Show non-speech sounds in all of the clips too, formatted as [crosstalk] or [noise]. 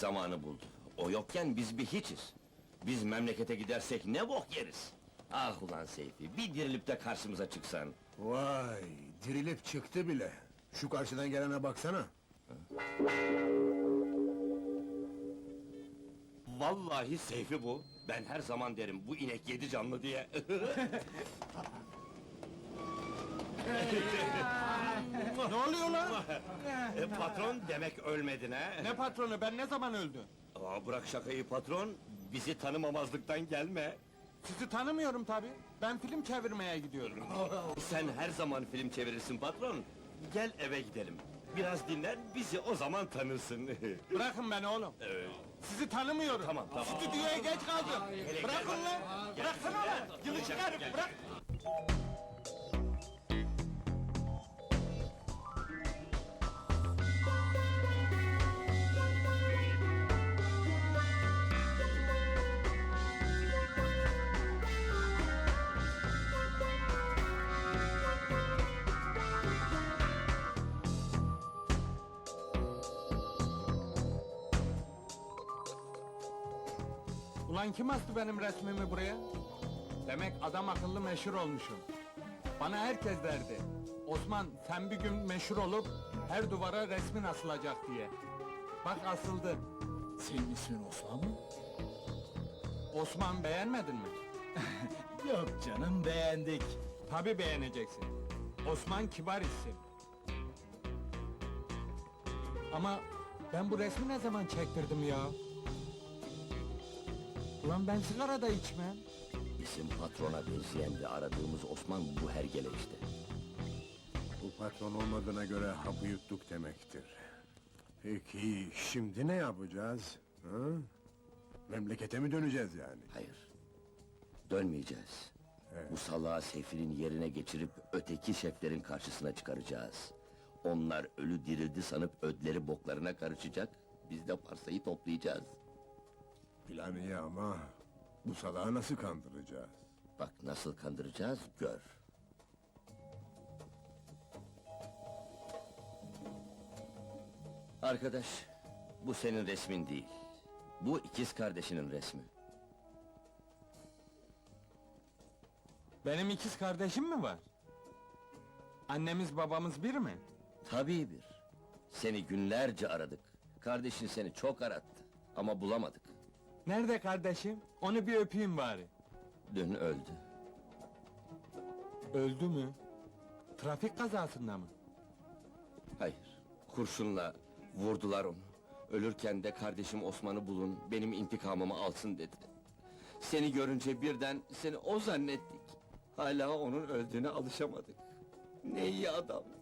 Zamanı buldu. O yokken biz bir hiçiz. Biz memlekete gidersek ne bok yeriz. Ah ulan Seyfi, bir dirilip de karşımıza çıksan. Vay, dirilip çıktı bile. Şu karşıdan gelene baksana. Vallahi Seyfi bu. Ben her zaman derim bu inek yedi canlı diye. [laughs] Ne oluyor lan? E, patron demek ölmedin ha? Ne patronu ben ne zaman öldüm? Aa, bırak şakayı patron, bizi tanımamazlıktan gelme. Sizi tanımıyorum tabi. Ben film çevirmeye gidiyorum. [laughs] Sen her zaman film çevirirsin patron. Gel eve gidelim. Biraz dinlen, bizi o zaman tanırsın. [laughs] Bırakın beni oğlum. Evet. Sizi tanımıyorum. Tamam, tamam. Stüdyoya geç kaldım. Bırakın lan. Bıraksana lan. Yılı çıkarım. Bırak. Ulan kim astı benim resmimi buraya? Demek adam akıllı meşhur olmuşum. Bana herkes derdi. Osman sen bir gün meşhur olup her duvara resmin asılacak diye. Bak asıldı. Senin ismin Osman mı? Osman beğenmedin mi? [laughs] Yok canım beğendik. Tabi beğeneceksin. Osman kibar isim. Ama ben bu resmi ne zaman çektirdim ya? Ulan ben sigara da içmem. Bizim patrona benzeyen ve aradığımız Osman bu hergele işte. Bu patron olmadığına göre hapı yuttuk demektir. Peki, şimdi ne yapacağız? Ha? Memlekete mi döneceğiz yani? Hayır. Dönmeyeceğiz. Bu salağı Seyfi'nin yerine geçirip öteki şeflerin karşısına çıkaracağız. Onlar ölü dirildi sanıp ödleri boklarına karışacak. Biz de parsayı toplayacağız. Plan iyi ama bu salağı nasıl kandıracağız? Bak nasıl kandıracağız gör. Arkadaş, bu senin resmin değil. Bu ikiz kardeşinin resmi. Benim ikiz kardeşim mi var? Annemiz babamız bir mi? Tabii bir. Seni günlerce aradık. Kardeşin seni çok arattı. Ama bulamadık. Nerede kardeşim? Onu bir öpeyim bari. Dün öldü. Öldü mü? Trafik kazasında mı? Hayır. Kurşunla vurdular onu. Ölürken de kardeşim Osman'ı bulun, benim intikamımı alsın dedi. Seni görünce birden seni o zannettik. Hala onun öldüğüne alışamadık. Ne iyi adamdı.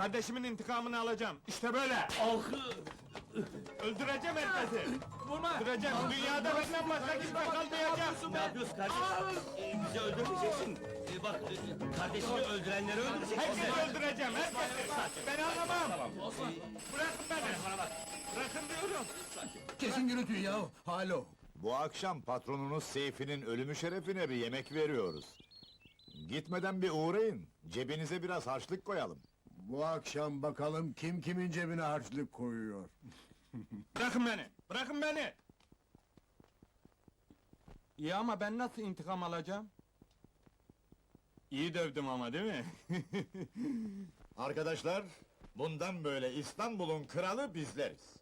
Kardeşimin intikamını alacağım. İşte böyle. Öldüreceğim herkesi. Vurma. Öldüreceğim. Dünyada benden başka kimse kalmayacak. Ne yapıyorsun kardeşim? Ee, bizi öldürmeyeceksin. Ee, bak, e, kardeşini öldürenleri öldüreceksin. Herkesi öldüreceğim. Herkesi. Ben anlamam. Bırakın beni. Bırakın diyorum. Kesin gürültüyü ya, halo! Bu akşam patronunuz Seyfi'nin ölümü şerefine bir yemek veriyoruz. Gitmeden bir uğrayın, cebinize biraz harçlık koyalım. Bu akşam bakalım kim kimin cebine harçlık koyuyor. [laughs] Bırakın beni. Bırakın beni. İyi ama ben nasıl intikam alacağım? İyi dövdüm ama değil mi? [laughs] Arkadaşlar, bundan böyle İstanbul'un kralı bizleriz.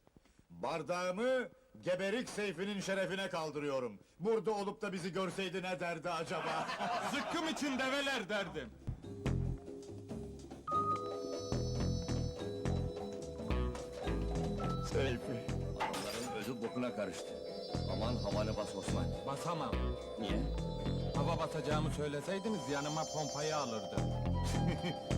Bardağımı Geberik Seyfi'nin şerefine kaldırıyorum. Burada olup da bizi görseydi ne derdi acaba? [laughs] Zıkkım için develer derdim. Seyfi. Adamların ödü bokuna karıştı. Aman havanı bas Osman. Basamam. Niye? Hava basacağımı söyleseydiniz yanıma pompayı alırdım. [laughs]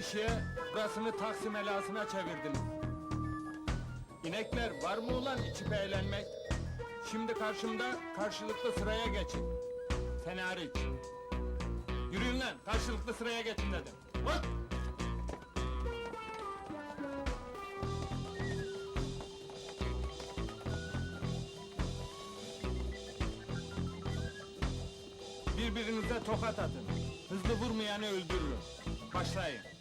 işiye burasını Taksim helasına çevirdiniz. İnekler var mı ulan içip eğlenmek? Şimdi karşımda karşılıklı sıraya geçin. Sen. Yürüyün lan karşılıklı sıraya geçin dedim. Vur! Birbirinize tokat atın. Hızlı vurmayanı öldürürüm. Başlayın.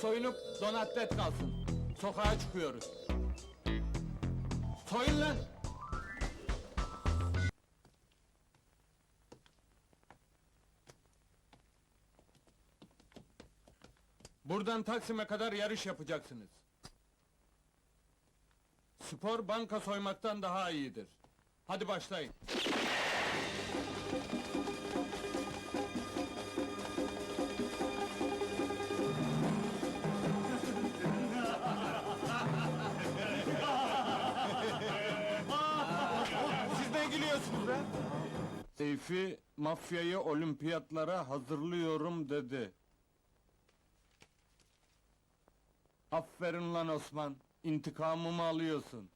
Soyunup don atlet kalsın. Sokağa çıkıyoruz. Soyun lan! Buradan Taksim'e kadar yarış yapacaksınız. Spor banka soymaktan daha iyidir. Hadi başlayın. Be? Seyfi, mafyayı olimpiyatlara hazırlıyorum dedi. Aferin lan Osman, intikamımı alıyorsun.